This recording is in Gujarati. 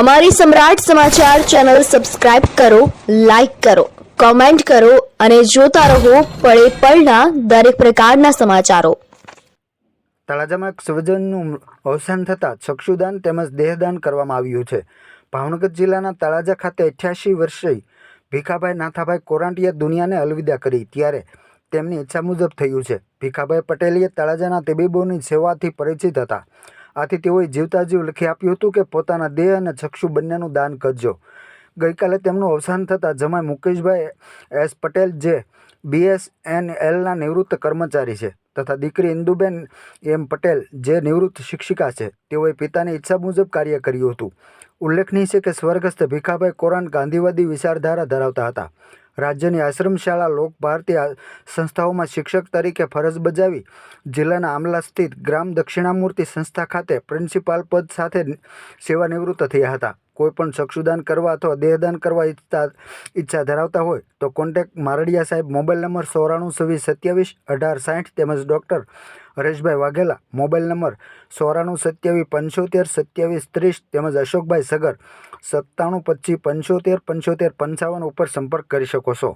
અમારી સમ્રાટ સમાચાર ચેનલ સબસ્ક્રાઇબ કરો, લાઇક કરો, કોમેન્ટ કરો અને જોતા રહો પળે પળના દરેક પ્રકારના સમાચારો. તળાજામાં એક સ્વજનનું અવસાન થતાં ચક્ષુદાન તેમજ દેહદાન કરવામાં આવ્યું છે. ભાવનગર જિલ્લાના તળાજા ખાતે અઠ્યાસી વર્ષીય ભીખાભાઈ નાથાભાઈ કોરાંટીએ દુનિયાને અલવિદા કરી ત્યારે તેમની ઈચ્છા મુજબ થયું છે. ભીખાભાઈ પટેલીએ તળાજાના તબીબોની સેવાથી પરિચિત હતા. આથી તેઓએ જીવતા જીવ લખી આપ્યું હતું કે પોતાના દેહ અને ચક્ષુ બંનેનું દાન કરજો. ગઈકાલે તેમનું અવસાન થતાં જમાઈ મુકેશભાઈ એસ પટેલ, જે બીએસએનએલના નિવૃત્ત કર્મચારી છે, તથા દીકરી ઇન્દુબેન એમ પટેલ, જે નિવૃત્ત શિક્ષિકા છે, તેઓએ પિતાની ઈચ્છા મુજબ કાર્ય કર્યું હતું. ઉલ્લેખનીય છે કે સ્વર્ગસ્થ ભીખાભાઈ કોરાન ગાંધીવાદી વિચારધારા ધરાવતા હતા. રાજ્યની આશ્રમશાળા લોક ભારતી સંસ્થાઓમાં શિક્ષક તરીકે ફરજ બજાવી જિલ્લાના આમલા સ્થિત ગ્રામ દક્ષિણામૂર્તિ સંસ્થા ખાતે પ્રિન્સિપાલ પદ સાથે સેવાનિવૃત્ત થયા હતા. કોઈપણ ચક્ષુદાન કરવા અથવા દેહદાન કરવા ઈચ્છતા, ઈચ્છા ધરાવતા હોય તો કોન્ટેક્ટ મારડિયા સાહેબ મોબાઈલ નંબર સોરાણું છવ્વીસ સત્યાવીસ અઢાર સાઠ તેમજ doctor Hareshbhai Vaghela mobile number સોરાણું સત્યાવીસ પંચોતેર સત્યાવીસ ત્રીસ તેમજ અશોકભાઈ સગર સત્તાણું પચીસ પંચોતેર પંચોતેર પંચાવન ઉપર સંપર્ક કરી શકો છો.